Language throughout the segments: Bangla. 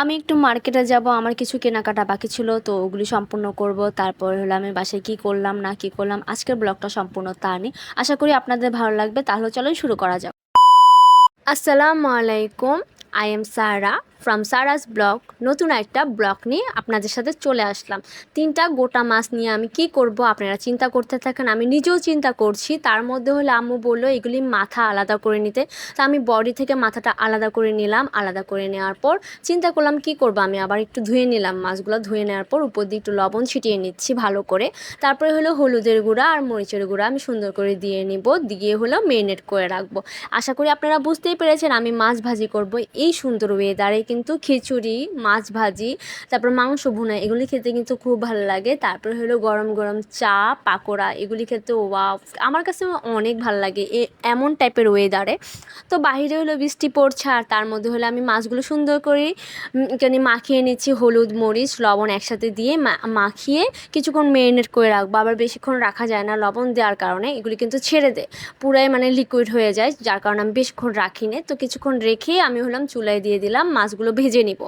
আমি একটু মার্কেটে যাব, আমার কিছু কেনাকাটা বাকি ছিল, তো ওগুলি সম্পূর্ণ করব। তারপর হলো আমি বাসায় কি করলাম, না কি করলাম, আজকের ব্লগটা সম্পূর্ণ তা নিয়ে। আশা করি আপনাদের ভালো লাগবে, তাহলে চলো শুরু করা যাক। আসসালামু আলাইকুম I am Sara from Sara's blog নতুন একটা ব্লগ নিয়ে আপনাদের সাথে চলে আসলাম। তিনটা গোটা মাছ নিয়ে আমি কি করব আপনারা চিন্তা করতে থাকেন, আমি নিজেও চিন্তা করছি। তার মধ্যে হলে আম্মু বলল এগুলি মাথা আলাদা করে নিতে। তো আমি বডি থেকে মাথাটা আলাদা করে নিলাম, আলাদা করে নেওয়ার পর চিন্তা করলাম কি করব, আমি আবার একটু ধুয়ে নিলাম মাছগুলো। ধুয়ে নেওয়ার পর উপর দিয়ে একটু লবণ ছিটিয়ে নিচ্ছি ভালো করে। তারপরে হলো হলুদের গুঁড়া আর মরিচের গুঁড়া আমি সুন্দর করে দিয়ে নিব, দিয়ে হলো মেরিনেট করে রাখব। আশা করি আপনারা বুঝতেই পেরেছেন, আমি মাছ ভাজি করব এই সুন্দর ওয়েদারে কিন্তু খিচুড়ি, মাছ ভাজি, তারপর মাংস ভুনা, এগুলি খেতে কিন্তু খুব ভালো লাগে। তারপর হলো গরম গরম চা, পাকোড়া, এগুলি খেতে ওয়া আমার কাছে অনেক ভালো লাগে এমন টাইপের ওয়েদারে তো বাইরে হলো বৃষ্টি পড়ছে আর তার মধ্যে হলো আমি মাছগুলো সুন্দর করে এখানে মাখিয়ে নিচ্ছি হলুদ, মরিচ, লবণ একসাথে দিয়ে মাখিয়ে কিছুক্ষণ মেরিনেট করে রাখব। আবার বেশিক্ষণ রাখা যায় না, লবণ দেওয়ার কারণে এগুলি কিন্তু ছেড়ে দেয় পুরাই মানে লিকুইড হয়ে যায়, যার কারণে আমি বেশিক্ষণ রাখি না তো কিছুক্ষণ রেখে আমি হলাম চুলায় দিয়ে দিলাম মাছগুলো ভেজে নিব।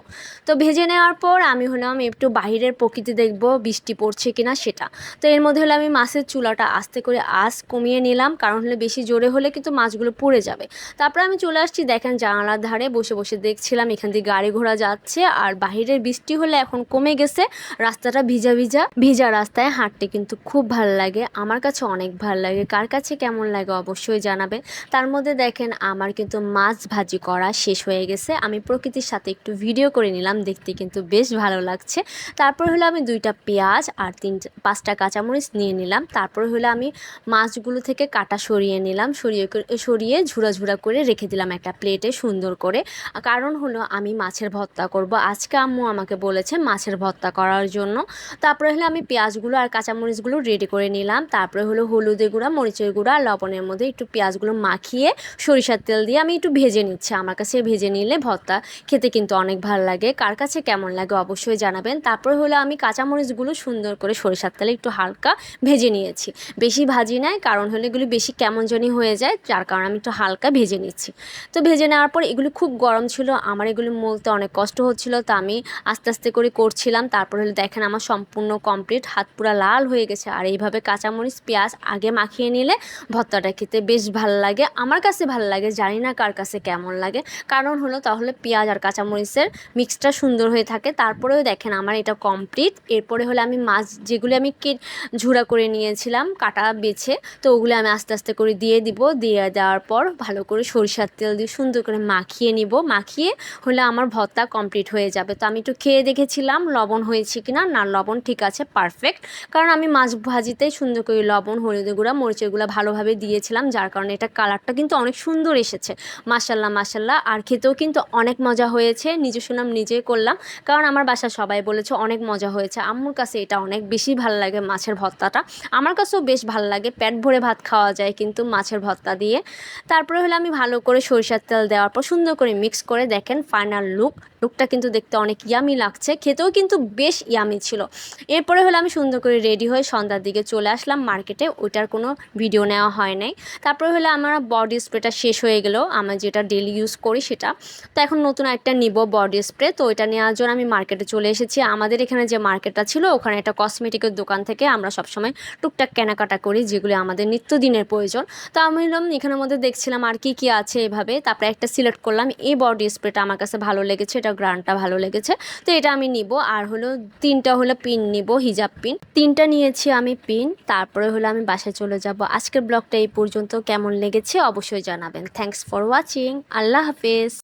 তো ভেজে নেওয়ার পর আমি হলাম একটু বাইরের প্রকৃতি দেখব, বৃষ্টি পড়ছে কিনা সেটা। তো এর মধ্যে হলো আমি মাছের চুলাটা আস্তে করে আঁচ কমিয়ে নিলাম, কারণ হলে বেশি জোরে হলে কিন্তু মাছগুলো পড়ে যাবে। তারপর আমি চলে আসছি, দেখেন জানালার ধারে বসে বসে দেখছিলাম এখান দিয়ে গাড়ি ঘোড়া যাচ্ছে, আর বাইরের বৃষ্টি হলে এখন কমে গেছে। রাস্তাটা ভিজা ভিজা ভিজা রাস্তায় হাঁটতে কিন্তু খুব ভালো লাগে, আমার কাছে অনেক ভালো লাগে। কার কাছে কেমন লাগে অবশ্যই জানাবেন। তার মধ্যে দেখেন আমার কিন্তু মাছ ভাজি করা শেষ হয়ে গেছে, আমি প্রকৃতির সাথে একটু ভিডিও করে নিলাম, দেখতে কিন্তু বেশ ভালো লাগছে। তারপর হলো আমি দুইটা পেঁয়াজ আর তিন পাঁচটা কাঁচামরিচ নিয়ে নিলাম। তারপর হলো আমি মাছগুলো থেকে কাটা সরিয়ে নিলাম, সরিয়ে সরিয়ে ঝুরা ঝুরা করে রেখে দিলাম একটা প্লেটে সুন্দর করে। কারণ হলো আমি মাছের ভর্তা করব। আজকে আম্মু আমাকে বলেছে মাছের ভর্তা করার জন্য। তারপরে হলো আমি পেঁয়াজগুলো আর কাঁচামরিচগুলো রেডি করে নিলাম। তারপরে হলো হলুদের গুঁড়া, মরিচের গুঁড়া আর লবণের মধ্যে একটু পেঁয়াজগুলো মাখিয়ে সরিষার তেল দিয়ে আমি একটু ভেজে নিচ্ছি। আমার কাছে ভেজে নিলে ভর্তা খেতে কিন্তু অনেক ভালো লাগে। কার কাছে কেমন লাগে অবশ্যই জানাবেন। তারপর হলো আমি কাঁচামরিচগুলো সুন্দর করে সরিষার তেলে একটু হালকা ভেজে নিয়েছি। বেশি ভাজি নাই, কারণ হলে এগুলি বেশি কেমন জানি হয়ে যায়, যার কারণে আমি একটু হালকা ভেজে নিচ্ছি। তো ভেজে নেওয়ার পর এগুলি খুব গরম ছিল, আমার এগুলি মলতে অনেক কষ্ট হচ্ছিল, তো আমি আস্তে আস্তে করে করছিলাম। তারপর হলো দেখেন আমার সম্পূর্ণ কমপ্লিট হাত পুরা লাল হয়ে গেছে। আর এইভাবে কাঁচামরিচ, পেঁয়াজ আগে মাখিয়ে নিলে ভর্তাটা খেতে বেশ ভালো লাগে, আমার কাছে ভালো লাগে, জানি না কার কাছে কেমন লাগে। কারণ হলো তাহলে পেঁয়াজ আর কাঁচামরিচের মিক্সটা সুন্দর হয়ে থাকে। তারপরেও দেখেন আমার এটা কমপ্লিট এরপরে হলে আমি মাছ যেগুলো আমি কে ঝুরা করে নিয়েছিলাম, কাটা, বেছে, তো ওগুলো আমি আস্তে আস্তে করে দিয়ে দিব। দিয়ে দেওয়ার পর ভালো করে সরিষার তেল দিয়ে সুন্দর করে মাখিয়ে নিব। মাখিয়ে হলে আমার ভর্তা কমপ্লিট হয়ে যাবে। তো আমি একটু খেয়ে দেখেছিলাম লবণ হয়েছে কি না, লবণ ঠিক আছে পারফেক্ট কারণ আমি মাছ ভাজিতেই সুন্দর করে লবণ, হলুদের গুঁড়া, মরিচের গুঁড়া ভালোভাবে দিয়েছিলাম, যার কারণে এটা কালারটা কিন্তু অনেক সুন্দর এসেছে। মাসাল্লাহ মাসাল্লাহ আর খেতেও কিন্তু অনেক মজা হয়েছে নিজে শুনাম নিজেই করলাম। কারণ আমার বাসা সবাই বলেছে, অনেক মজা হয়েছে। আম্মুর কাছে এটা অনেক বেশি ভালো লাগে মাছের ভর্তাটা। আমার কাছেও বেশ ভালো লাগে, পেট ভরে ভাত খাওয়া যায় কিন্তু মাছের ভর্তা দিয়ে। তারপরে হলো আমি ভালো করে সরিষার তেল দেওয়ার পর সুন্দর করে মিক্স করে দেখেন ফাইনাল লুক লুকটা কিন্তু দেখতে অনেক ইয়ামি লাগছে, খেতেও কিন্তু বেশ ইয়ামি ছিল। এরপরে হলো আমি সুন্দর করে রেডি হয়ে সন্ধ্যার দিকে চলে আসলাম মার্কেটে ওইটার কোনো ভিডিও নেওয়া হয় নাই। তারপরে হলো আমার বডি স্প্রেটা শেষ হয়ে গেল আমার যেটা ডেলি ইউজ করি সেটা। তো এখন নতুন একটা নিব বডি স্প্রে তো ওইটা নেওয়ার জন্য আমি মার্কেটে চলে এসেছি। আমাদের এখানে যে মার্কেটটা ছিল, ওখানে একটা কসমেটিকের দোকান থেকে আমরা সবসময় টুকটাক কেনাকাটা করি, যেগুলি আমাদের নিত্যদিনের প্রয়োজন। তো আমি এখানের মধ্যে দেখছিলাম আর কি কি আছে এভাবে। তারপরে একটা সিলেক্ট করলাম, এই বডি স্প্রেটা আমার কাছে ভালো লেগেছে, এটা গ্রানটা ভালো লেগেছে। তো এটা আমি নিব, আর হলো তিনটা হলো পিন নিব হিজাব পিন তিনটা নিয়েছি আমি পিন তারপরে হলো আমি বাসায় চলে যাব। আজকের ব্লগটা এই পর্যন্ত। কেমন লেগেছে অবশ্যই জানাবেন। থ্যাঙ্কস ফর ওয়াচিং আল্লাহ হাফেজ।